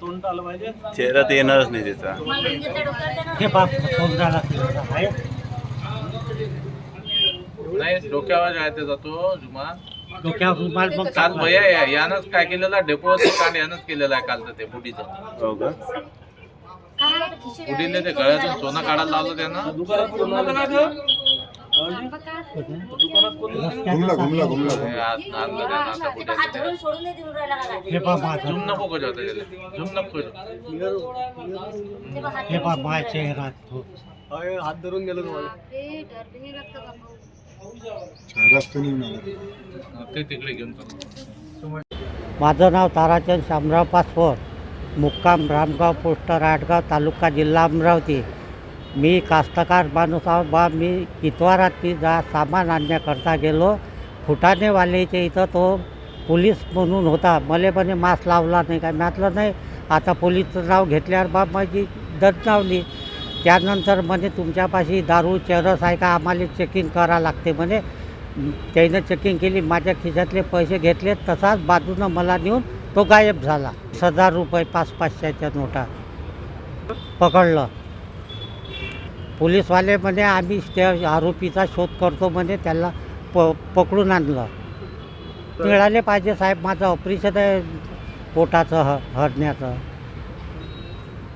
तोंड आलं पाहिजे चेहरा तर येणारच नाही त्याचा हे बाप नाही डोक्यावर आहे त्याचा तो जुमा डोक्यावर रुमाल मग काल भैया या- यानंच काय केलेलं? आहे डेपोचं कांड यानंच केलेलं आहे कालचं ते बुडीचं. हो का? बुडीने ते गळ्यातून सोनं काढायला लावलं त्यानं. दुकानात घुमला घुमला घुमला हे पा माझा हे चेहरा तो हात धरून गेलो ते तिकडे घेऊन माझं नाव ताराचंद शामराव पासपोर मुक्काम रामगाव पोस्टर राटगाव तालुका जिल्हा अमरावती. मी कास्तकार माणूस आहो बा मी इतवारात जा सामान आणण्याकरता गेलो. फुटाणेवाल्याच्या इथं तो पोलीस म्हणून होता. मले म्हणे मास्क लावला नाही काय म्हटलं नाही आता पोलीसचं नाव घेतल्यावर बाप माझी दर्जावली त्यानंतर म्हणे तुमच्यापाशी दारू चरस आहे का? आम्हाला चेकिंग करा लागते. म्हणे त्यानं चेकिंग केली माझ्या खिशातले पैसे घेतले तसाच बाजूनं मला नेऊन तो गायब झाला. हजार रुपये पाच पाचशेच्या नोटा पकडलं. पोलीसवाले म्हणे आम्ही त्या आरोपीचा शोध करतो म्हणे त्याला प पकडून आणलं. मिळाले पाहिजे साहेब माझं ऑपरेशन आहे पोटाचं ह हरण्याचं.